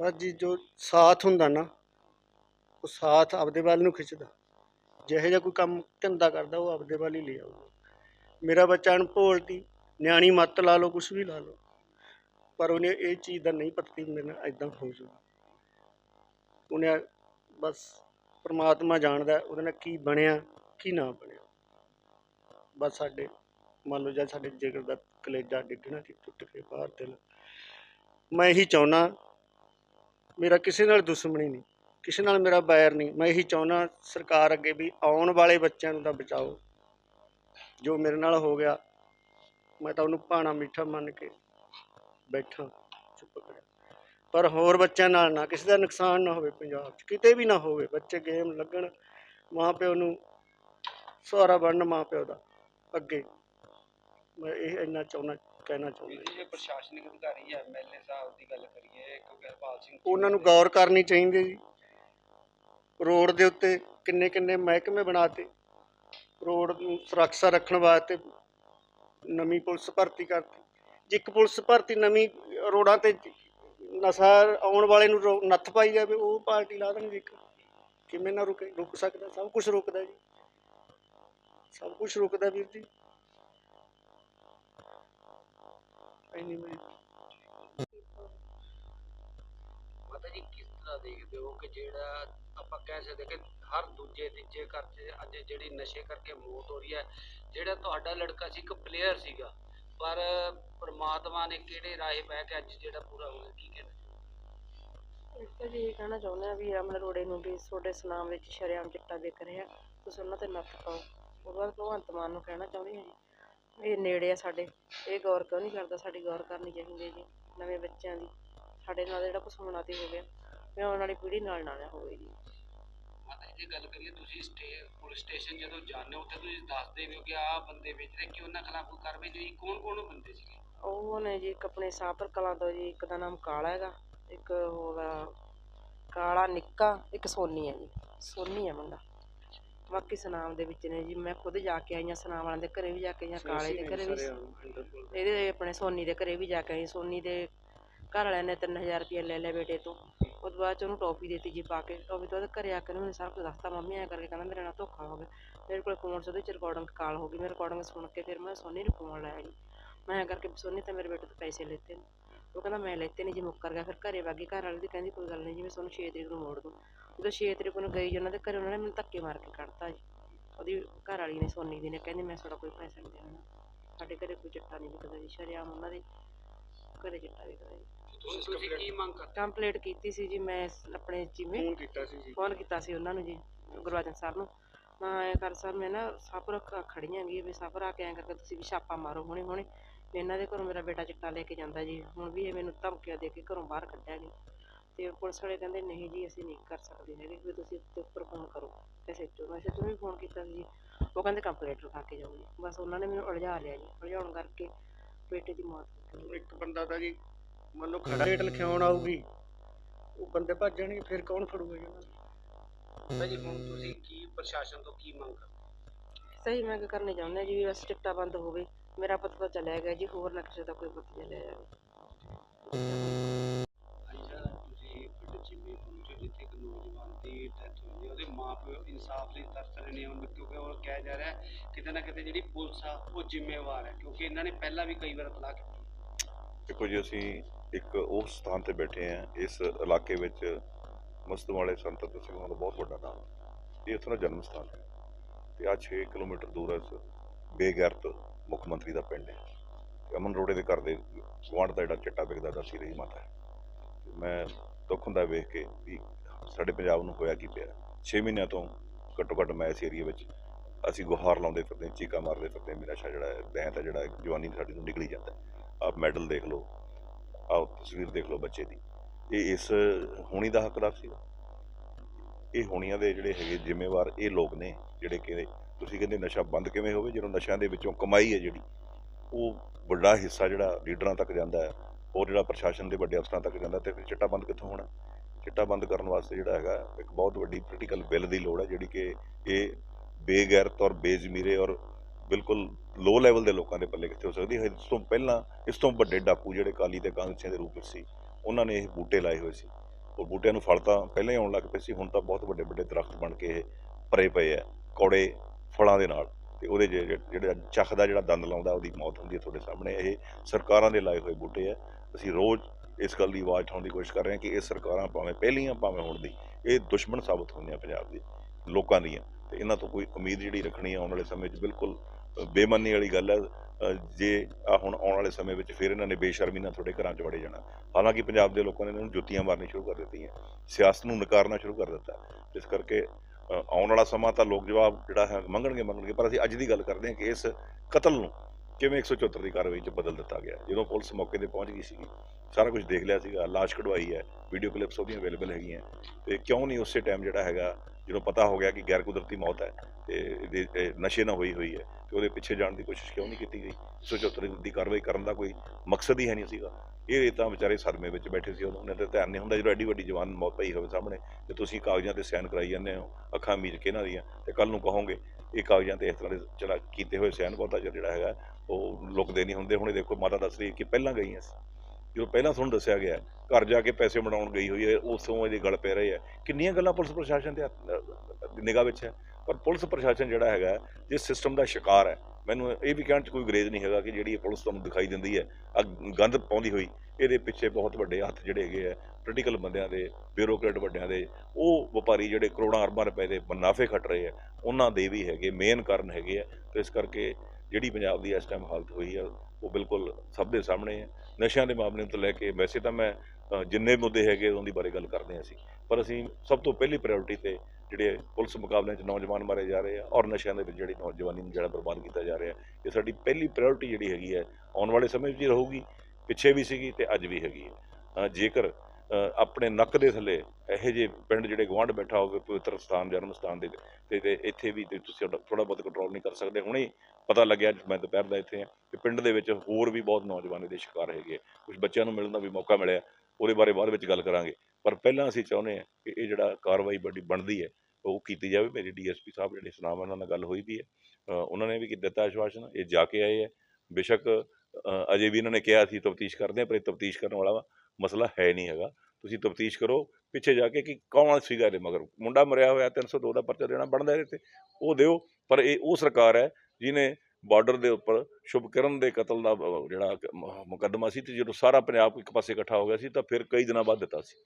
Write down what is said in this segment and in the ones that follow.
ਬਸ ਜੀ, ਜੋ ਸਾਥ ਹੁੰਦਾ ਨਾ, ਉਹ ਸਾਥ ਆਪਦੇ ਵੱਲ ਨੂੰ ਖਿੱਚਦਾ। ਜਿਹੋ ਜਿਹਾ ਕੋਈ ਕੰਮ ਧੰਦਾ ਕਰਦਾ, ਉਹ ਆਪਦੇ ਵੱਲ ਹੀ ਲੈ ਆਊਗਾ ਮੇਰਾ ਬੱਚਾ ਅਣਭੋਲਤੀ ਨਿਆਣੀ ਮੱਤ ਲਾ ਲਓ ਕੁਝ ਵੀ ਲਾ ਲਓ। ਪਰ ਉਹਨੇ ਇਹ ਚੀਜ਼ ਦਾ ਨਹੀਂ ਪਤਾ ਕਿ ਮੇਰੇ ਨਾਲ ਐਦਾਂ ਹੋ ਜਾਊਗਾ ਉਹਨੇ ਬਸ ਪਰਮਾਤਮਾ ਜਾਣਦਾ ਉਹਦੇ ਨਾਲ ਕੀ ਬਣਿਆ, ਕੀ ਨਾ ਬਣਿਆ। ਬਸ ਸਾਡੇ, ਮੰਨ ਲਓ ਜਾਂ ਸਾਡੇ ਜਿਗਰ ਦਾ ਕਲੇਜਾ ਡਿੱਗਣਾ ਸੀ, ਟੁੱਟ ਕੇ ਬਾਹਰ ਦਿਲ ਮੈਂ ਇਹੀ ਚਾਹੁੰਦਾ ਮੇਰਾ ਕਿਸੇ ਨਾਲ ਦੁਸ਼ਮਣੀ ਨਹੀਂ, ਕਿਸੇ ਨਾਲ ਮੇਰਾ ਬੈਰ ਨਹੀਂ। ਮੈਂ ਇਹੀ ਚਾਹੁੰਦਾ ਸਰਕਾਰ ਅੱਗੇ ਵੀ ਆਉਣ ਵਾਲੇ ਬੱਚਿਆਂ ਨੂੰ ਤਾਂ ਬਚਾਓ। ਜੋ ਮੇਰੇ ਨਾਲ ਹੋ ਗਿਆ, ਮੈਂ ਤਾਂ ਉਹਨੂੰ ਭਾਣਾ ਮਿੱਠਾ ਮੰਨ ਕੇ ਬੈਠਾ, ਚੁੱਪ ਕਰਿਆ। ਪਰ ਹੋਰ ਬੱਚਿਆਂ ਨਾਲ ਨਾ, ਕਿਸੇ ਦਾ ਨੁਕਸਾਨ ਨਾ ਹੋਵੇ ਪੰਜਾਬ 'ਚ, ਕਿਤੇ ਵੀ ਨਾ ਹੋਵੇ, ਬੱਚੇ ਗੇਮ ਲੱਗਣ, ਮਾਂ ਪਿਓ ਨੂੰ ਸਹਾਰਾ ਬਣਨ ਮਾਂ ਪਿਓ ਦਾ, ਅੱਗੇ। ਮੈਂ ਇਹ ਇੰਨਾ ਚਾਹੁੰਦਾ। ਕਹਿਣਾ ਚਾਹੁੰਦਾ ਵੀ ਜਿਹੜੇ ਪ੍ਰਸ਼ਾਸਨਿਕ ਅਧਿਕਾਰੀ ਆ ਐਮਐਲਏ ਸਾਹਿਬ ਦੀ ਗੱਲ ਕਰੀਏ ਕਿਉਂਕਿ ਹਰਪਾਲ ਸਿੰਘ ਉਹਨਾਂ ਨੂੰ ਗੌਰ ਕਰਨੀ ਚਾਹੀਦੀ ਜੀ। ਰੋਡ ਦੇ ਉੱਤੇ ਕਿੰਨੇ ਕਿੰਨੇ ਮਹਿਕਮੇ ਬਣਾਤੇ। ਰੋਡ ਨੂੰ ਸੁਰੱਖਿਆ ਰੱਖਣ ਵਾਸਤੇ ਨਵੀਂ ਪੁਲਿਸ ਭਰਤੀ ਕਰਤੀ। ਜੇ ਇੱਕ ਪੁਲਿਸ ਭਰਤੀ ਨਵੀਂ ਰੋਡਾਂ ਤੇ ਨਸ਼ਾ ਆਉਣ ਵਾਲੇ ਨੂੰ ਨੱਥ ਪਾਈ ਜਾਵੇ ਉਹ ਪਾਰਟੀ ਲਾ ਦੇਣਗੇ ਇੱਕ। ਕਿਵੇਂ ਨਾ ਰੁਕੇ ਰੁਕ ਸਕਦਾ ਸਭ ਕੁਝ ਰੁਕਦਾ ਜੀ। ਸਭ ਕੁਝ ਰੁਕਦਾ ਵੀਰ ਜੀ। ਐਨੀ ਮੇਰੀ ਪਤਾ ਜੀ ਕਿਸ ਤਰ੍ਹਾਂ ਦੇਖਦੇ ਹੋ ਕਿ ਜਿਹੜਾ ਆਪਾਂ ਕਹਿ ਸਕਦੇ ਕਿ ਹਰ ਦੂਜੇ ਤੀਜੇ ਘਰ 'ਚ ਅੱਜ ਜਿਹੜੀ ਨਸ਼ੇ ਕਰਕੇ ਮੌਤ ਹੋ ਰਹੀ ਹੈ ਜਿਹੜਾ ਤੁਹਾਡਾ ਲੜਕਾ ਸੀ ਇੱਕ ਪਲੇਅਰ ਸੀਗਾ ਪਰ ਪ੍ਰਮਾਤਮਾ ਨੇ ਕਿਹੜੇ ਰਾਹੇ ਬਹਿ ਕੇ ਅੱਜ ਜਿਹੜਾ ਪੂਰਾ ਹੋ ਗਿਆ ਕੀ ਕਹਿੰਦੇ ਇੱਕ ਤਾਂ ਜੀ ਇਹ ਕਹਿਣਾ ਚਾਹੁੰਦੇ ਆ ਵੀ ਅਮਨ ਰੋੜੇ ਨੂੰ ਵੀ ਤੁਹਾਡੇ ਸੁਨਾਮ ਵਿੱਚ ਸ਼ਰੇਆਮ ਚਿੱਟਾ ਵਿਕ ਰਿਹਾ ਤੁਸੀਂ ਉਹਨਾਂ ਤੇ ਨੱਥ ਪਾਓ। ਉਹ ਤੋਂ ਬਾਅਦ ਭਗਵੰਤ ਮਾਨ ਨੂੰ ਕਹਿਣਾ ਚਾਹੁੰਦੀ ਹਾਂ ਜੀ। ਇਹ ਨੇੜੇ ਆ ਸਾਡੇ। ਇਹ ਗੌਰ ਕਿਉਂ ਨਹੀਂ ਕਰਦਾ ਸਾਡੀ ਗੌਰ ਕਰਨੀ ਚਾਹੀਦੀ ਹੈ ਜੀ ਨਵੇਂ ਬੱਚਿਆਂ ਦੀ। ਸਾਡੇ ਨਾਲ ਜਿਹੜਾ ਕੁਛ ਹੋਣਾ ਤੇ ਹੋ ਗਿਆ ਵੀ ਆਉਣ ਵਾਲੀ ਪੀੜ੍ਹੀ ਨਾਲ ਨਾ ਹੋਵੇ ਜੀ। ਮਾਤਾ ਜੀ ਜੇ ਗੱਲ ਕਰੀਏ ਤੁਸੀਂ ਸਟੇ ਪੁਲਿਸ ਸਟੇਸ਼ਨ ਜਦੋਂ ਜਾਂਦੇ ਹੋ ਉੱਥੇ ਤੁਸੀਂ ਦੱਸਦੇ ਵੀ ਹੋ ਕਿ ਆਹ ਬੰਦੇ ਵੇਚ ਰਹੇ ਕਿ ਉਹਨਾਂ ਖਿਲਾਫ ਕੋਈ ਕਾਰਵਾਈ ਨਹੀਂ ਹੋਈ ਕੌਣ ਕੌਣ ਉਹ ਬੰਦੇ ਸੀਗੇ? ਉਹ ਨੇ ਜੀ ਇੱਕ ਆਪਣੇ ਸਾਪਰ ਕਲਾਂ ਤੋਂ ਜੀ ਇੱਕ ਦਾ ਨਾਮ ਕਾਲਾ ਹੈਗਾ ਇੱਕ ਉਹਦਾ ਕਾਲਾ ਨਿੱਕਾ ਇੱਕ ਸੋਨੀ ਹੈ ਜੀ। ਸੋਨੀ ਹੈ ਮੁੰਡਾ। ਬਾਕੀ ਸੁਨਾਮ ਦੇ ਵਿੱਚ ਨੇ ਜੀ ਮੈਂ ਖੁਦ ਜਾ ਕੇ ਆਈ ਹਾਂ ਸੁਨਾਮ ਵਾਲਿਆਂ ਦੇ ਘਰੇ ਵੀ ਜਾ ਕੇ ਆਈ ਹਾਂ ਕਾਲੇ ਦੇ ਘਰੇ ਵੀ ਇਹਦੇ ਆਪਣੇ ਸੋਨੀ ਦੇ ਘਰੇ ਵੀ ਜਾ ਕੇ ਆਈ ਸੋਨੀ ਦੇ ਘਰ ਵਾਲਿਆਂ ਨੇ 3000 ਰੁਪਏ ਲੈ ਲਿਆ ਬੇਟੇ ਤੋਂ। ਉਹ ਤੋਂ ਬਾਅਦ ਚ ਉਹਨੂੰ ਟੌਫੀ ਦਿੱਤੀ ਜੀ ਪਾ ਕੇ ਟੌਫੀ ਤੋਂ ਉਹਦੇ ਘਰੇ ਆ ਕੇ ਉਹਨੇ ਸਾਰਾ ਕੁਝ ਦੱਸਤਾ ਮੰਮੀ ਐਂ ਕਰਕੇ ਕਹਿੰਦਾ ਮੇਰੇ ਨਾਲ ਧੋਖਾ ਹੋ ਗਿਆ। ਮੇਰੇ ਕੋਲ ਫੋਨ ਸੀ ਉਹਦੇ ਚ ਰਿਕਾਰਡਿੰਗ ਕਾਲ ਹੋ ਗਈ ਮੈਂ ਰਿਕਾਰਡਿੰਗ ਸੁਣ ਕੇ ਫਿਰ ਮੈਂ ਸੋਨੀ ਨੂੰ ਫੋਨ ਲਾਇਆ ਜੀ। ਮੈਂ ਕਰਕੇ ਸੋਨੀ ਤਾਂ ਮੇਰੇ ਬੇਟੇ ਤੋਂ ਪੈਸੇ ਲੈਤੇ ਨੇ। ਉਹ ਕਹਿੰਦਾ ਮੈਂ ਲੈਤੇ ਨਹੀਂ ਜੀ ਮੁੱਕਰ ਗਿਆ ਫਿਰ ਘਰੇ ਵਾਗੀ ਘਰ ਵਾਲੀ ਦੀ ਕਹਿੰਦੀ ਕੋਈ ਗੱਲ ਨਹੀਂ ਜੀ ਮੈਂ ਤੁਹਾਨੂੰ 6 ਤਰੀਕ ਨੂੰ ਮੋੜ ਦੂੰ। ਜਦੋਂ 6 ਤਰੀਕ ਨੂੰ ਗਈ ਜੀ ਉਹਨਾਂ ਦੇ ਘਰੇ ਉਹਨਾਂ ਨੇ ਮੈਨੂੰ ਧੱਕੇ ਮਾਰ ਕੇ ਕੱਢਤਾ ਜੀ। ਉਹਦੀ ਘਰ ਵਾਲੀ ਨੇ ਸੋਨੀ ਦੀ ਨੇ ਕਹਿੰਦੀ ਮੈਂ ਤੁਹਾਡਾ ਕੋਈ ਪੈਸਾ ਨਹੀਂ ਦੇਣਾ। ਸਾਡੇ ਘਰੇ ਕੋਈ ਚਿੱਟਾ ਨਹੀਂ ਵਿਕਦਾ ਜੀ ਸ਼ਰੇਆਮ ਉਹਨਾਂ ਦੇ ਘਰੇ ਚਿੱਟਾ ਵਿਕਦਾ ਜੀ। ਤੁਸੀਂ ਕੀ ਮੰਗ ਕਰਦੇ? ਕੰਪਲੀਟ ਕੀਤੀ ਸੀ ਜੀ ਮੈਂ ਆਪਣੇ ਜਿਵੇਂ ਫੋਨ ਕੀਤਾ ਸੀ ਜੀ। ਫੋਨ ਕੀਤਾ ਸੀ ਉਹਨਾਂ ਨੂੰ ਜੀ ਗੁਰਵਾਜਨ ਸਰ ਨੂੰ। ਮੈਂ ਕਰ ਸਰ ਮੈਂ ਨਾ ਸਾਪਰ ਖੜੀਆਂ ਗਈ ਵੀ ਸਾਪਰ ਆ ਕੇ ਐਂ ਕਰਕੇ ਤੁਸੀਂ ਵੀ ਛਾਪਾ ਮਾਰੋ ਹੁਣੇ ਹੁਣੇ ਇਹਨਾਂ ਦੇ ਘਰੋਂ ਮੇਰਾ ਬੇਟਾ ਚਿੱਟਾ ਲੈ ਕੇ ਜਾਂਦਾ ਜੀ। ਹੁਣ ਵੀ ਇਹ ਮੈਨੂੰ ਧਮਕੀਆਂ ਦੇ ਕੇ ਘਰੋਂ ਬਾਹਰ ਕੱਢਿਆ ਜੀ। ਤੇ ਪੁਲਿਸ ਵਾਲੇ ਕਹਿੰਦੇ ਨਹੀਂ ਜੀ ਅਸੀਂ ਨਹੀਂ ਕਰ ਸਕਦੇ ਹੈਗੇ। ਵੀ ਤੁਸੀਂ ਉੱਤੇ ਉੱਪਰ ਫੋਨ ਕਰੋ ਐਸਐਚਓ ਨੂੰ। ਐਸਐਚਓ ਨੂੰ ਵੀ ਫੋਨ ਕੀਤਾ ਸੀ ਜੀ। ਉਹ ਕਹਿੰਦੇ ਕੰਪਲੇਂਟ ਲਿਖਾ ਕੇ ਜਾਓ ਜੀ। ਬਸ ਉਹਨਾਂ ਨੇ ਮੈਨੂੰ ਉਲਝਾ ਲਿਆ ਜੀ। ਉਲਝਾਉਣ ਕਰਕੇ ਬੇਟੇ ਦੀ ਮੌਤ ਹੋ ਗਈ। ਇੱਕ ਬੰਦਾ ਤਾਂ ਜੀ ਮੰਨ ਲਓ ਖੜਾ ਰੇਟ ਲਿਖਾਉਣ ਆਊਗੀ ਉਹ ਬੰਦੇ ਭੱਜ ਜਾਣਗੇ ਫਿਰ ਕੌਣ ਫੜੂਗਾ ਜੀ ਉਹਨਾਂ ਨੂੰ? ਮਾਤਾ ਜੀ ਹੁਣ ਤੁਸੀਂ ਕੀ ਪ੍ਰਸ਼ਾਸਨ ਤੋਂ ਕੀ ਮੰਗ ਕਰਦੇ? ਸਹੀ ਮੈਂ ਕੀ ਕਰਨੀ ਚਾਹੁੰਦੇ ਜੀ ਵੀ ਬਸ ਚਿੱਟਾ ਬੰਦ ਹੋਵੇ। ਮੇਰਾ ਪੁੱਤ ਤਾਂ ਚਲਿਆ ਗਿਆ ਜੀ, ਹੋਰ ਨਾ ਕਿਸੇ ਦਾ ਕੋਈ ਪੁੱਤ ਚਲਿਆ ਜਾਵੇ। ਅੱਛਾ ਤੁਸੀਂ ਪਿੰਡ ਚਿੰਮੇ ਪਹੁੰਚੋ ਜਿੱਥੇ ਇੱਕ ਨੌਜਵਾਨ ਦੀ ਡੈਥ ਹੋਈ ਹੈ ਉਹਦੇ ਮਾਪਿਓ ਇਨਸਾਫ ਲਈ ਤਰਸ ਰਹੇ ਨੇ ਹੁਣ ਕਿਉਂਕਿ ਉਹ ਕਿਹਾ ਜਾ ਰਿਹਾ ਹੈ ਕਿਤੇ ਨਾ ਕਿਤੇ ਜਿਹੜੀ ਪੁਲਿਸ ਆ ਉਹ ਜ਼ਿੰਮੇਵਾਰ ਹੈ ਕਿਉਂਕਿ ਇਹਨਾਂ ਨੇ ਪਹਿਲਾਂ ਵੀ ਕਈ ਵਾਰ ਤਲਾਹ ਕੀਤੀ ਦੇਖੋ ਜੀ, ਅਸੀਂ ਇੱਕ ਉਸ ਸਥਾਨ ਤੇ ਬੈਠੇ ਹਾਂ, ਇਸ ਇਲਾਕੇ ਵਿੱਚ ਮੁਸਲਿਮ ਵਾਲੇ ਸੰਤ ਅਤਰ ਸਿੰਘ ਦਾ ਬਹੁਤ ਵੱਡਾ ਨਾਮ ਹੈ। ਇਹ ਉੱਥੋਂ ਦਾ ਜਨਮ ਸਥਾਨ ਹੈ। ਤੇ ਆ 6 ਕਿਲੋਮੀਟਰ ਦੂਰ ਇਸ ਬੇਗੈਰਤ ਮੁੱਖ ਮੰਤਰੀ ਦਾ ਪਿੰਡ ਹੈ। ਅਮਨ ਰੋੜੇ ਦੇ ਘਰ ਦੇ ਗੁਆਂਢ ਦਾ ਜਿਹੜਾ ਚਿੱਟਾ ਵਿਕਦਾ ਦੱਸੀ ਰਹੀ ਮਾਤਾ ਹੈ। ਮੈਂ ਦੁੱਖ ਹੁੰਦਾ ਵੇਖ ਕੇ ਵੀ ਸਾਡੇ ਪੰਜਾਬ ਨੂੰ ਹੋਇਆ ਕੀ ਪਿਆ। 6 ਮਹੀਨਿਆਂ ਤੋਂ ਘੱਟੋ ਘੱਟ ਮੈਂ ਇਸ ਏਰੀਆ ਵਿੱਚ ਅਸੀਂ ਗੁਹਾਰ ਲਾਉਂਦੇ ਫਿਰਦੇ, ਚੀਕਾ ਮਾਰਦੇ ਫਿਰਦੇ, ਮੇਰਾ ਸ਼ਾ ਜਿਹੜਾ ਹੈ ਬੈਂਤ ਹੈ ਜਿਹੜਾ ਜਵਾਨੀ ਸਾਡੀ ਨੂੰ ਨਿਕਲੀ ਜਾਂਦਾ ਆਪ ਮੈਡਲ ਦੇਖ ਲਓ ਆਹ ਤਸਵੀਰ ਦੇਖ ਲਓ ਬੱਚੇ ਦੀ। ਇਹ ਇਸ ਹੋਣੀ ਦਾ ਹੱਕਦਾਰ ਸੀ ਇਹ ਹੋਣੀਆਂ ਦੇ ਜਿਹੜੇ ਹੈਗੇ ਜ਼ਿੰਮੇਵਾਰ ਇਹ ਲੋਕ ਨੇ ਜਿਹੜੇ ਕਿ ਤੁਸੀਂ ਕਹਿੰਦੇ ਨਸ਼ਾ ਬੰਦ ਕਿਵੇਂ ਹੋਵੇ? ਜਦੋਂ ਨਸ਼ਿਆਂ ਦੇ ਵਿੱਚੋਂ ਕਮਾਈ ਹੈ ਜਿਹੜੀ, ਉਹ ਵੱਡਾ ਹਿੱਸਾ ਜਿਹੜਾ ਲੀਡਰਾਂ ਤੱਕ ਜਾਂਦਾ ਹੈ, ਹੋਰ ਜਿਹੜਾ ਪ੍ਰਸ਼ਾਸਨ ਦੇ ਵੱਡੇ ਅਫਸਰਾਂ ਤੱਕ ਜਾਂਦਾ, ਤੇ ਫਿਰ ਚਿੱਟਾ ਬੰਦ ਕਿੱਥੋਂ ਹੋਣਾ? ਚਿੱਟਾ ਬੰਦ ਕਰਨ ਵਾਸਤੇ ਜਿਹੜਾ ਹੈਗਾ, ਇੱਕ ਬਹੁਤ ਵੱਡੀ ਪੋਲੀਟੀਕਲ ਬਿੱਲ ਦੀ ਲੋੜ ਹੈ, ਜਿਹੜੀ ਕਿ ਇਹ ਬੇਗੈਰਤ ਔਰ ਬੇਜ਼ਮੀਰੇ ਔਰ ਬਿਲਕੁਲ ਲੋ ਲੈਵਲ ਦੇ ਲੋਕਾਂ ਦੇ ਪੱਲੇ ਕਿੱਥੇ ਹੋ ਸਕਦੀ ਹੈ? ਇਸ ਤੋਂ ਪਹਿਲਾਂ, ਇਸ ਤੋਂ ਵੱਡੇ ਡਾਕੂ ਜਿਹੜੇ ਕਾਲੀ ਤੇ ਕਾਂਗਰਸੀਆਂ ਦੇ ਰੂਪ ਵਿੱਚ ਸੀ, ਉਹਨਾਂ ਨੇ ਇਹ ਬੂਟੇ ਲਾਏ ਹੋਏ ਸੀ। ਉਹ ਬੂਟਿਆਂ ਨੂੰ ਫਲ ਤਾਂ ਪਹਿਲਾਂ ਹੀ ਆਉਣ ਲੱਗ ਪਏ ਸੀ, ਹੁਣ ਤਾਂ ਬਹੁਤ ਵੱਡੇ ਵੱਡੇ ਦਰਖਤ ਬਣ ਕੇ ਇਹ ਭਰੇ ਪਏ ਆ ਕੌੜੇ ਫਲਾਂ ਦੇ ਨਾਲ। ਤੇ ਉਹਦੇ ਜੇ- ਜਿਹੜਾ ਚੱਖ ਦਾ ਜਿਹੜਾ ਦੰਦ ਲਾਉਂਦਾ, ਉਹਦੀ ਮੌਤ ਹੁੰਦੀ ਹੈ ਤੁਹਾਡੇ ਸਾਹਮਣੇ। ਇਹ ਸਰਕਾਰਾਂ ਦੇ ਲਾਏ ਹੋਏ ਬੂਟੇ ਆ। ਅਸੀਂ ਰੋਜ਼ ਇਸ ਗੱਲ ਦੀ ਆਵਾਜ਼ ਉਠਾਉਣ ਦੀ ਕੋਸ਼ਿਸ਼ ਕਰ ਰਹੇ ਹਾਂ ਕਿ ਇਹ ਸਰਕਾਰਾਂ ਭਾਵੇਂ ਪਹਿਲੀਆਂ, ਭਾਵੇਂ ਹੁਣ ਦੀ, ਇਹ ਦੁਸ਼ਮਣ ਸਾਬਤ ਹੋਈਆਂ ਪੰਜਾਬ ਦੇ ਲੋਕਾਂ ਦੀਆਂ। ਤੇ ਇਹਨਾਂ ਤੋਂ ਕੋਈ ਉਮੀਦ ਜਿਹੜੀ ਰੱਖਣੀ ਆਉਣ ਵਾਲੇ ਸਮੇਂ 'ਚ ਬਿਲਕੁਲ ਬੇਮਾਨੀ ਵਾਲੀ ਗੱਲ ਹੈ ਜੇ ਆ ਹੁਣ ਆਉਣ ਵਾਲੇ ਸਮੇਂ ਵਿੱਚ ਫਿਰ ਇਹਨਾਂ ਨੇ ਬੇਸ਼ਰਮੀ ਨਾਲ ਤੁਹਾਡੇ ਘਰਾਂ 'ਚ ਵੜੇ ਜਾਣਾ। ਹਾਲਾਂਕਿ ਪੰਜਾਬ ਦੇ ਲੋਕਾਂ ਨੇ ਇਹਨਾਂ ਨੂੰ ਜੁੱਤੀਆਂ ਮਾਰਨੀ ਸ਼ੁਰੂ ਕਰ ਦਿੱਤੀਆਂ। ਸਿਆਸਤ ਨੂੰ ਨਕਾਰਨਾ ਸ਼ੁਰੂ ਕਰ ਦਿੱਤਾ। ਇਸ ਕਰਕੇ ਆਉਣ ਵਾਲਾ ਸਮਾਂ ਤਾਂ ਲੋਕ ਜਵਾਬ ਜਿਹੜਾ ਹੈ ਮੰਗਣਗੇ ਮੰਗਣਗੇ, ਪਰ ਅਸੀਂ ਅੱਜ ਦੀ ਗੱਲ ਕਰਦੇ ਹਾਂ ਕਿ ਇਸ ਕਤਲ ਨੂੰ ਕਿਵੇਂ 174 ਦੀ ਕਾਰਵਾਈ 'ਚ ਬਦਲ ਦਿੱਤਾ ਗਿਆ। ਜਦੋਂ ਪੁਲਿਸ ਮੌਕੇ ਤੇ ਪਹੁੰਚ ਗਈ ਸੀਗੀ, ਸਾਰਾ ਕੁਝ ਦੇਖ ਲਿਆ ਸੀਗਾ, ਲਾਸ਼ ਕਢਵਾਈ ਹੈ ਵੀਡੀਓ ਕਲਿੱਪਸ ਉਹਦੀਆਂ ਅਵੇਲੇਬਲ ਹੈਗੀਆਂ, ਤੇ ਕਿਉਂ ਨਹੀਂ ਉਸੇ ਟਾਈਮ ਜਿਹੜਾ ਹੈਗਾ ਜਦੋਂ ਪਤਾ ਹੋ ਗਿਆ ਕਿ ਗੈਰ ਕੁਦਰਤੀ ਮੌਤ ਹੈ ਤੇ ਨਸ਼ੇ ਨਾਲ ਹੋਈ ਹੋਈ ਹੈ, ਤੇ ਉਹਦੇ ਪਿੱਛੇ ਜਾਣ ਦੀ ਕੋਸ਼ਿਸ਼ ਕਿਉਂ ਨਹੀਂ ਕੀਤੀ ਗਈ? 174 ਦੀ ਕਾਰਵਾਈ ਕਰਨ ਦਾ ਕੋਈ ਮਕਸਦ ਹੀ ਹੈ ਨਹੀਂ ਸੀਗਾ। ਇਹ ਤਾਂ ਵਿਚਾਰੇ ਸਦਮੇ ਵਿੱਚ ਬੈਠੇ ਸੀ, ਉਹਨਾਂ ਨੇ ਧਿਆਨ ਨਹੀਂ ਹੁੰਦਾ ਜਦੋਂ ਐਡੀ ਵੱਡੀ ਜਵਾਨ ਮੌਤ ਪਈ ਹੋਵੇ ਸਾਹਮਣੇ, ਤੇ ਤੁਸੀਂ ਕਾਗਜ਼ਾਂ ਤੇ ਸਾਈਨ ਕਰਾਈ ਜਾਂਦੇ ਹੋ, ਅੱਖਾਂ ਮੀਚ ਕੇ ਇਹਨਾਂ ਦੀਆਂ, ਤੇ ਕੱਲ ਨੂੰ ਕਹੋਗੇ, ਇਹ ਕਾਗਜ਼ਾਂ ਤੇ ਇਸ ਤਰ੍ਹਾਂ ਦੇ ਚਲਾ ਕੀਤੇ ਹੋਏ ਸਾਈਨ ਬਹੁਤਾ ਚਿਰ ਜਿਹੜਾ ਹੈਗਾ, ਉਹ ਲੁਕਦੇ ਨਹੀਂ ਹੁੰਦੇ। ਹੁਣ ਇਹ ਦੇਖੋ, ਮਾਤਾ ਦੱਸ ਰਹੀ ਕਿ ਪਹਿਲਾਂ ਗਈਆਂ ਸੀ। ਜੋ ਪਹਿਲਾਂ ਤੁਹਾਨੂੰ ਦੱਸਿਆ ਗਿਆ, ਘਰ ਜਾ ਕੇ ਪੈਸੇ ਬਣਾਉਣ ਗਈ ਹੋਈ ਹੈ, ਉਸੋਂ ਇਹਦੇ ਗਲ ਪੈ ਰਹੇ ਆ ਕਿੰਨੀਆਂ ਗੱਲਾਂ ਪੁਲਿਸ ਪ੍ਰਸ਼ਾਸਨ ਦੇ ਨਿਗਾਹ ਵਿੱਚ ਹੈ? ਪਰ ਪੁਲਿਸ ਪ੍ਰਸ਼ਾਸਨ ਜਿਹੜਾ ਹੈਗਾ ਜਿਸ ਸਿਸਟਮ ਦਾ ਸ਼ਿਕਾਰ ਹੈ, ਮੈਨੂੰ ਇਹ ਵੀ ਕਹਿਣ 'ਚ ਕੋਈ ਗਰੇਜ਼ ਨਹੀਂ ਹੈਗਾ ਕਿ ਜਿਹੜੀ ਇਹ ਪੁਲਿਸ ਤੁਹਾਨੂੰ ਦਿਖਾਈ ਦਿੰਦੀ ਹੈ ਆ ਗੰਦ ਪਾਉਂਦੀ ਹੋਈ, ਇਹਦੇ ਪਿੱਛੇ ਬਹੁਤ ਵੱਡੇ ਹੱਥ ਜਿਹੜੇ ਹੈਗੇ ਆ ਪੋਲੀਟੀਕਲ ਬੰਦਿਆਂ ਦੇ ਬਿਊਰੋਕਰੇਟ ਵੱਡਿਆਂ ਦੇ, ਉਹ ਵਪਾਰੀ ਜਿਹੜੇ ਕਰੋੜਾਂ ਅਰਬਾਂ ਰੁਪਏ ਦੇ ਮੁਨਾਫੇ ਖੱਟ ਰਹੇ ਆ ਉਹਨਾਂ ਦੇ ਵੀ ਹੈਗੇ ਮੇਨ ਕਾਰਨ ਹੈਗੇ ਆ ਤੇ ਇਸ ਕਰਕੇ ਜਿਹੜੀ ਪੰਜਾਬ ਦੀ ਇਸ ਟਾਈਮ ਹਾਲਤ ਹੋਈ ਆ ਉਹ ਬਿਲਕੁਲ ਸਭ ਦੇ ਸਾਹਮਣੇ ਹੈ। ਨਸ਼ਿਆਂ ਦੇ ਮਾਮਲੇ ਤੋਂ ਲੈ ਕੇ ਵੈਸੇ ਤਾਂ ਮੈਂ ਅ, ਜਿੰਨੇ ਮੁੱਦੇ ਹੈਗੇ ਉਹਦੀ ਬਾਰੇ ਗੱਲ ਕਰਦੇ ਹਾਂ ਅਸੀਂ। ਪਰ ਅਸੀਂ ਸਭ ਤੋਂ ਪਹਿਲੀ ਪ੍ਰਾਇੋਰਟੀ ਤੇ ਜਿਹੜੇ ਪੁਲਿਸ ਮੁਕਾਬਲਿਆਂ 'ਚ ਨੌਜਵਾਨ ਮਾਰੇ ਜਾ ਰਹੇ ਆ ਔਰ ਨਸ਼ਿਆਂ ਦੇ ਵਿੱਚ ਜਿਹੜੀ ਨੌਜਵਾਨੀ ਨੂੰ ਜਿਹੜਾ ਬਰਬਾਦ ਕੀਤਾ ਜਾ ਰਿਹਾ ਇਹ ਸਾਡੀ ਪਹਿਲੀ ਪ੍ਰਾਇੋਰਟੀ ਜਿਹੜੀ ਹੈਗੀ ਹੈ ਆਉਣ ਵਾਲੇ ਸਮੇਂ ਵਿੱਚ ਹੀ ਰਹੂਗੀ ਪਿੱਛੇ ਵੀ ਸੀਗੀ ਤੇ ਅੱਜ ਵੀ ਹੈਗੀ ਹੈ। ਜੇਕਰ ਆਪਣੇ ਨੱਕ ਦੇ ਥੱਲੇ ਇਹੋ ਜਿਹੇ ਪਿੰਡ ਜਿਹੜੇ ਗਵਾਂਢ ਬੈਠਾ ਹੋਵੇ, ਪਵਿੱਤਰ ਸਥਾਨ, ਜਨਮ ਸਥਾਨ ਦੇ ਤੇ ਤੇ ਇੱਥੇ ਵੀ ਤੁਸੀਂ ਥੋੜਾ ਬਹੁਤ ਕੰਟਰੋਲ ਨਹੀਂ ਕਰ ਸਕਦੇ। ਹੁਣੇ ਪਤਾ ਲੱਗਿਆ ਮੈਂ ਦੁਪਹਿਰ ਦਾ ਇੱਥੇ ਆ ਕਿ ਪਿੰਡ ਦੇ ਵਿੱਚ ਹੋਰ ਵੀ ਬਹੁਤ ਨੌਜਵਾਨ ਇਹਦੇ ਸ਼ਿਕਾਰ ਹੈਗੇ ਕੁਝ ਬੱਚਿਆਂ ਨੂੰ ਮਿਲਣ ਦਾ ਵੀ ਮੌਕਾ ਮਿਲਿਆ, ਉਹਦੇ ਬਾਰੇ ਬਾਅਦ ਵਿੱਚ ਗੱਲ ਕਰਾਂਗੇ। ਪਰ ਪਹਿਲਾਂ ਅਸੀਂ ਚਾਹੁੰਦੇ ਹਾਂ ਕਿ ਇਹ ਜਿਹੜਾ ਕਾਰਵਾਈ ਬੜੀ ਬਣਦੀ ਹੈ, ਉਹ ਕੀਤੀ ਜਾਵੇ। ਮੇਰੇ ਡੀਐਸਪੀ ਸਾਹਿਬ ਜਿਹੜੇ ਸੁਨਾਮ ਉਹਨਾਂ ਨਾਲ ਗੱਲ ਹੋਈ ਵੀ ਹੈ ਉਹਨਾਂ ਨੇ ਵੀ ਕੀ ਦਿੱਤਾ ਆਸ਼ਵਾਸਨ, ਇਹ ਜਾ ਕੇ ਆਏ ਹੈ ਬੇਸ਼ੱਕ ਅਜੇ ਵੀ ਇਹਨਾਂ ਨੇ ਕਿਹਾ ਸੀ ਤਫਤੀਸ਼ ਕਰਦੇ ਹਾਂ, ਪਰ ਇਹ ਤਫਤੀਸ਼ ਕਰਨ ਵਾਲਾ ਮਸਲਾ ਹੈ ਨਹੀਂ ਹੈਗਾ। ਤੁਸੀਂ ਤਫਤੀਸ਼ ਕਰੋ, ਪਿੱਛੇ ਜਾ ਕੇ ਕਿ ਕੌਣ ਸੀਗਾ ਇਹਦੇ ਮਗਰ? ਮੁੰਡਾ ਮਰਿਆ ਹੋਇਆ 302 ਦਾ ਪਰਚਾ ਦੇਣਾ ਬਣਦਾ ਇਹਦੇ ਤੇ, ਉਹ ਦਿਓ, ਪਰ ਇਹ ਉਹ ਸਰਕਾਰ ਹੈ ਜਿਹਨੇ ਬਾਰਡਰ ਦੇ ਉੱਪਰ ਸ਼ੁਭਕਰਨ ਦੇ ਕਤਲ ਦਾ ਜਿਹੜਾ ਮੁਕੱਦਮਾ ਸੀ ਤੇ ਜਦੋਂ ਸਾਰਾ ਪੰਜਾਬ ਇੱਕ ਪਾਸੇ ਇਕੱਠਾ ਹੋ ਗਿਆ ਸੀ, ਤਾਂ ਫਿਰ ਕਈ ਦਿਨਾਂ ਬਾਅਦ ਦਿੱਤਾ ਸੀ।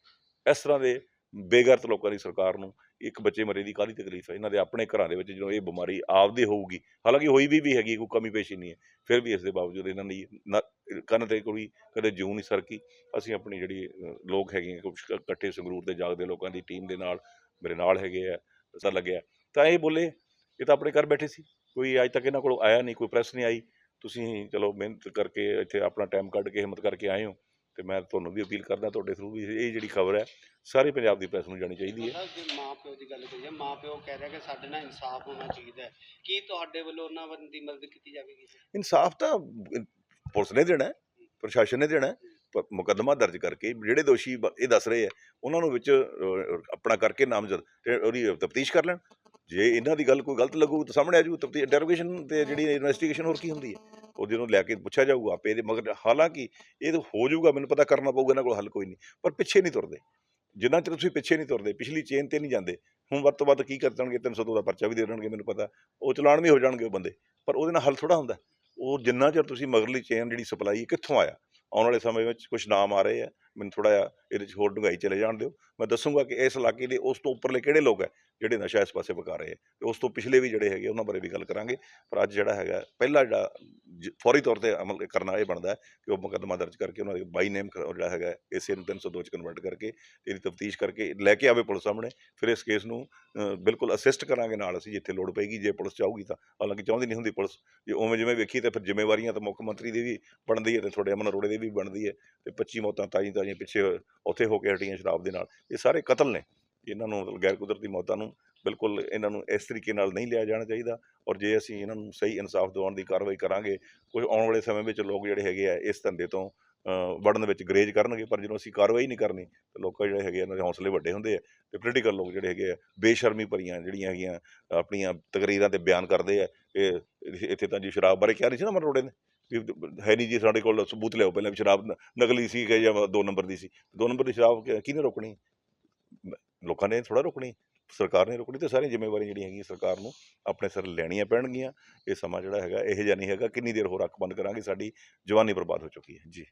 ਇਸ ਤਰ੍ਹਾਂ ਦੇ ਬੇਗਰਤ ਲੋਕਾਂ ਦੀ ਸਰਕਾਰ ਨੂੰ ਇੱਕ ਬੱਚੇ ਮਰੇ ਦੀ ਕਾਹਦੀ ਤਕਲੀਫ ਹੈ? ਇਹਨਾਂ ਦੇ ਆਪਣੇ ਘਰਾਂ ਦੇ ਵਿੱਚ ਜਦੋਂ ਇਹ ਬਿਮਾਰੀ ਆਪਦੀ ਹੋਊਗੀ ਹਾਲਾਂਕਿ ਹੋਈ ਵੀ ਵੀ ਹੈਗੀ ਕੋਈ ਕਮੀ ਪੇਸ਼ੀ ਨਹੀਂ ਹੈ ਫਿਰ ਵੀ ਇਸ ਦੇ ਬਾਵਜੂਦ ਇਹਨਾਂ ਦੀ ਨਾ- ਕੰਨ ਤੇ ਕੋਈ ਕਦੇ ਜੂੰ ਨਹੀਂ ਸਰਕੀ। ਅਸੀਂ ਆਪਣੀ ਜਿਹੜੀ ਲੋਕ ਹੈਗੇ ਆ, ਕੁਛ ਇਕੱਠੇ ਸੰਗਰੂਰ ਦੇ ਜਾਗਦੇ ਲੋਕਾਂ ਦੀ ਟੀਮ ਦੇ ਨਾਲ ਮੇਰੇ ਨਾਲ ਹੈਗੇ ਆ ਪਤਾ ਲੱਗਿਆ। ਤਾਂ ਇਹ ਬੋਲੇ ਇਹ ਤਾਂ ਆਪਣੇ ਘਰ ਬੈਠੇ ਸੀ ਕੋਈ ਅੱਜ ਤੱਕ ਇਹਨਾਂ ਕੋਲ ਆਇਆ ਨਹੀਂ ਕੋਈ ਪ੍ਰੈਸ ਨਹੀਂ ਆਈ। ਤੁਸੀਂ ਚਲੋ ਮਿਹਨਤ ਕਰਕੇ ਇੱਥੇ ਆਪਣਾ ਟਾਈਮ ਕੱਢ ਕੇ ਹਿੰਮਤ ਕਰਕੇ ਆਏ ਹੋ। ਤੇ ਮੈਂ ਤੁਹਾਨੂੰ ਵੀ ਅਪੀਲ ਕਰਦਾ ਤੁਹਾਡੇ ਥਰੂ ਵੀ ਇਹ ਜਿਹੜੀ ਖਬਰ ਹੈ ਸਾਰੇ ਪੰਜਾਬ ਦੀ ਪ੍ਰੈਸ ਨੂੰ ਜਾਣੀ ਚਾਹੀਦੀ ਹੈ। ਜੇ ਮਾਂ ਪਿਓ ਦੀ ਗੱਲ ਕਰੀਏ ਮਾਂ ਪਿਓ ਕਹਿ ਰਿਹਾ ਕਿ ਸਾਡੇ ਨਾਲ ਇਨਸਾਫ ਹੋਣਾ ਚਾਹੀਦਾ ਹੈ। ਕੀ ਤੁਹਾਡੇ ਵੱਲੋਂ ਉਹਨਾਂ ਵੱਲ ਦੀ ਮਦਦ ਕੀਤੀ ਜਾਵੇਗੀ? ਇਨਸਾਫ ਤਾਂ ਪੁਲਿਸ ਨੇ ਦੇਣਾ ਹੈ, ਪ੍ਰਸ਼ਾਸਨ ਨੇ ਦੇਣਾ ਹੈ। ਪ- ਮੁਕੱਦਮਾ ਦਰਜ ਕਰਕੇ ਜਿਹੜੇ ਦੋਸ਼ੀ ਬ- ਇਹ ਦੱਸ ਰਹੇ ਆ ਉਹਨਾਂ ਨੂੰ ਵਿੱਚ ਆਪਣਾ ਕਰਕੇ ਨਾਮਜ਼ਦ ਤੇ ਉਹਦੀ ਤਫਤੀਸ਼ ਕਰ ਲੈਣ। ਜੇ ਇਹਨਾਂ ਦੀ ਗੱਲ ਕੋਈ ਗਲਤ ਲੱਗੂ ਤਾਂ ਸਾਹਮਣੇ ਆ ਜੂ ਤਫਤੀਸ਼ ਇੰਟਰੋਗੇਸ਼ਨ ਤੇ ਜਿਹੜੀ ਇਨਵੈਸਟੀਗੇਸ਼ਨ ਹੋਰ ਕੀ ਹੁੰਦੀ ਹੈ। ਉਹਦੇ ਨੂੰ ਲੈ ਕੇ ਪੁੱਛਿਆ ਜਾਊਗਾ ਆਪੇ ਇਹਦੇ, ਮਗਰ ਹਾਲਾਂਕਿ ਇਹ ਤਾਂ ਹੋ ਜਾਊਗਾ, ਮੈਨੂੰ ਪਤਾ ਕਰਨਾ ਪਊਗਾ, ਇਹਨਾਂ ਕੋਲ ਹੱਲ ਕੋਈ ਨਹੀਂ, ਪਰ ਪਿੱਛੇ ਨਹੀਂ ਤੁਰਦੇ। ਜਿੰਨਾ ਚਿਰ ਤੁਸੀਂ ਪਿੱਛੇ ਨਹੀਂ ਤੁਰਦੇ, ਪਿਛਲੀ ਚੇਨ ਤੇ ਨਹੀਂ ਜਾਂਦੇ, ਹੁਣ ਵੱਧ ਤੋਂ ਵੱਧ ਕੀ ਕਰ ਦੇਣਗੇ 302 ਦਾ ਪਰਚਾ ਵੀ ਦੇ ਦੇਣਗੇ, ਮੈਨੂੰ ਪਤਾ, ਉਹ ਚਲਾਨ ਵੀ ਹੋ ਜਾਣਗੇ ਉਹ ਬੰਦੇ, ਪਰ ਉਹਦੇ ਨਾਲ ਹੱਲ ਥੋੜਾ ਹੁੰਦਾ। ਉਹ ਜਿੰਨਾ ਚਿਰ ਤੁਸੀਂ ਮਗਰਲੀ ਚੇਨ ਜਿਹੜੀ ਸਪਲਾਈ ਕਿੱਥੋਂ ਆਇਆ, ਆਉਣ ਵਾਲੇ ਸਮੇਂ ਵਿੱਚ ਕੁਝ ਨਾਮ ਆ ਰਹੇ ਆ, ਮੈਨੂੰ ਥੋੜਾ ਜਿਹਾ ਇਹਦੇ 'ਚ ਹੋਰ ਡੂੰਘਾਈ ਚਲੇ ਜਾਣ ਦਿਓ, ਮੈਂ ਦੱਸੂਗਾ ਕਿ ਇਸ ਇਲਾਕੇ ਦੇ ਉਸ ਤੋਂ ਉੱਪਰਲੇ ਕਿਹੜੇ ਲੋਕ ਹੈ ਜਿਹੜੇ ਨਸ਼ਾ ਇਸ ਪਾਸੇ ਵਿਕਾ ਰਹੇ ਆ, ਤੇ ਉਸ ਤੋਂ ਪਿਛਲੇ ਵੀ ਜਿਹੜੇ ਹੈਗੇ ਉਹਨਾਂ ਬਾਰੇ ਵੀ ਗੱਲ ਕਰਾਂਗੇ। ਪਰ ਅੱਜ ਜਿਹੜਾ ਹੈਗਾ, ਪਹਿਲਾ ਜਿਹੜਾ ਜ- ਫੌਰੀ ਤੌਰ ਤੇ ਅਮਲ ਕਰਨਾ ਇਹ ਬਣਦਾ ਕਿ ਉਹ ਮੁਕੱਦਮਾ ਦਰਜ ਕਰਕੇ ਉਹਨਾਂ ਦੇ ਬਾਈ ਨੇਮ ਜਿਹੜਾ ਹੈਗਾ ਇਸੇ ਨੂੰ 302 ਚ ਕਨਵਰਟ ਕਰਕੇ, ਇਹਦੀ ਤਫਤੀਸ਼ ਕਰਕੇ ਲੈ ਕੇ ਆਵੇ ਪੁਲਿਸ ਸਾਹਮਣੇ। ਫਿਰ ਇਸ ਕੇਸ ਨੂੰ ਬਿਲਕੁਲ ਅਸਿਸਟ ਕਰਾਂਗੇ ਨਾਲ ਅਸੀਂ, ਜਿੱਥੇ ਲੋੜ ਪਏਗੀ, ਜੇ ਪੁਲਿਸ ਚਾਹੂਗੀ ਤਾਂ। ਹਾਲਾਂਕਿ ਚਾਹੁੰਦੀ ਨਹੀਂ ਹੁੰਦੀ ਪੁਲਿਸ, ਜੇ ਉਵੇਂ ਜਿਵੇਂ ਵੇਖੀ ਤਾਂ ਫਿਰ ਜ਼ਿੰਮੇਵਾਰੀਆਂ ਤਾਂ ਮੁੱਖ ਮੰਤਰੀ ਦੀ ਵੀ ਬਣਦੀ ਹੈ ਤੇ ਤੁਹਾਡੇ ਅਮਨ ਅਰੋੜੇ ਦੀ ਵੀ ਬਣਦੀ ਹੈ। ਤੇ 25 ਮੌਤਾਂ ਤਾਜ਼ੀ ਤਾਜ਼ੀਆਂ ਪਿੱਛੇ ਉੱਥੇ ਹੋ ਕੇ ਹਟੀਆਂ ਸ਼ਰਾਬ ਦੇ ਨਾਲ। ਇਹ ਸਾਰੇ ਕਤਲ ਨੇ। ਇਹਨਾਂ ਨੂੰ ਗੈਰ ਕੁਦਰਤੀ ਮੌਤਾਂ ਨੂੰ ਬਿਲਕੁਲ ਇਹਨਾਂ ਨੂੰ ਇਸ ਤਰੀਕੇ ਨਾਲ ਨਹੀਂ ਲਿਆ ਜਾਣਾ ਚਾਹੀਦਾ ਔਰ ਜੇ ਅਸੀਂ ਇਹਨਾਂ ਨੂੰ ਸਹੀ ਇਨਸਾਫ ਦਿਵਾਉਣ ਦੀ ਕਾਰਵਾਈ ਕਰਾਂਗੇ ਕੁਝ ਆਉਣ ਵਾਲੇ ਸਮੇਂ ਵਿੱਚ ਲੋਕ ਜਿਹੜੇ ਹੈਗੇ ਆ ਇਸ ਧੰਦੇ ਤੋਂ ਵੜਨ ਵਿੱਚ ਗਰੇਜ ਕਰਨਗੇ, ਪਰ ਜਦੋਂ ਅਸੀਂ ਕਾਰਵਾਈ ਨਹੀਂ ਕਰਨੀ ਤਾਂ ਲੋਕਾਂ ਜਿਹੜੇ ਹੈਗੇ ਇਹਨਾਂ ਦੇ ਹੌਸਲੇ ਵੱਡੇ ਹੁੰਦੇ ਆ ਤੇ ਪੋਲੀਟੀਕਲ ਲੋਕ ਜਿਹੜੇ ਹੈਗੇ ਆ ਬੇਸ਼ਰਮੀ ਭਰੀਆਂ ਜਿਹੜੀਆਂ ਹੈਗੀਆਂ ਆਪਣੀਆਂ ਤਕਰੀਰਾਂ ਤੇ ਬਿਆਨ ਕਰਦੇ ਆ, ਇਹ ਇੱਥੇ ਤਾਂ ਜੀ ਸ਼ਰਾਬ ਬਾਰੇ ਕਿਹਾ ਨਹੀਂ ਸੀ ਨਾ ਮਰੋੜੇ ਨੇ ਵੀ ਹੈ ਨਹੀਂ ਜੀ ਸਾਡੇ ਕੋਲ ਸਬੂਤ ਲਿਆਓ, ਪਹਿਲਾਂ ਵੀ ਸ਼ਰਾਬ ਨਕਲੀ ਸੀ ਕਿ ਜਾਂ ਦੋ ਨੰਬਰ ਦੀ ਸੀ, ਦੋ ਨੰਬਰ ਦੀ ਸ਼ਰਾਬ ਕਿਹਨੇ ਰੋਕਣੀ? ਲੋਕਾਂ ਨੇ ਥੋੜਾ ਰੋਕਣੀ, ਸਰਕਾਰ ਨੇ ਰੋਕਣੀ ਤੇ ਸਾਰੀਆਂ ਜ਼ਿੰਮੇਵਾਰੀ ਜਿਹੜੀਆਂ ਹੈਗੀਆਂ ਸਰਕਾਰ ਨੂੰ ਆਪਣੇ ਸਿਰ ਲੈਣੀਆਂ ਪੈਣਗੀਆਂ। ਇਹ ਸਮਾਂ ਜਿਹੜਾ ਹੈਗਾ, ਇਹ ਜਿਹਾ ਨਹੀਂ ਹੈਗਾ, ਕਿੰਨੀ ਦੇਰ ਹੋਰ ਅੱਖ ਬੰਦ ਕਰਾਂਗੇ, ਸਾਡੀ ਜਵਾਨੀ ਬਰਬਾਦ ਹੋ ਚੁੱਕੀ ਹੈ। ਜੀ।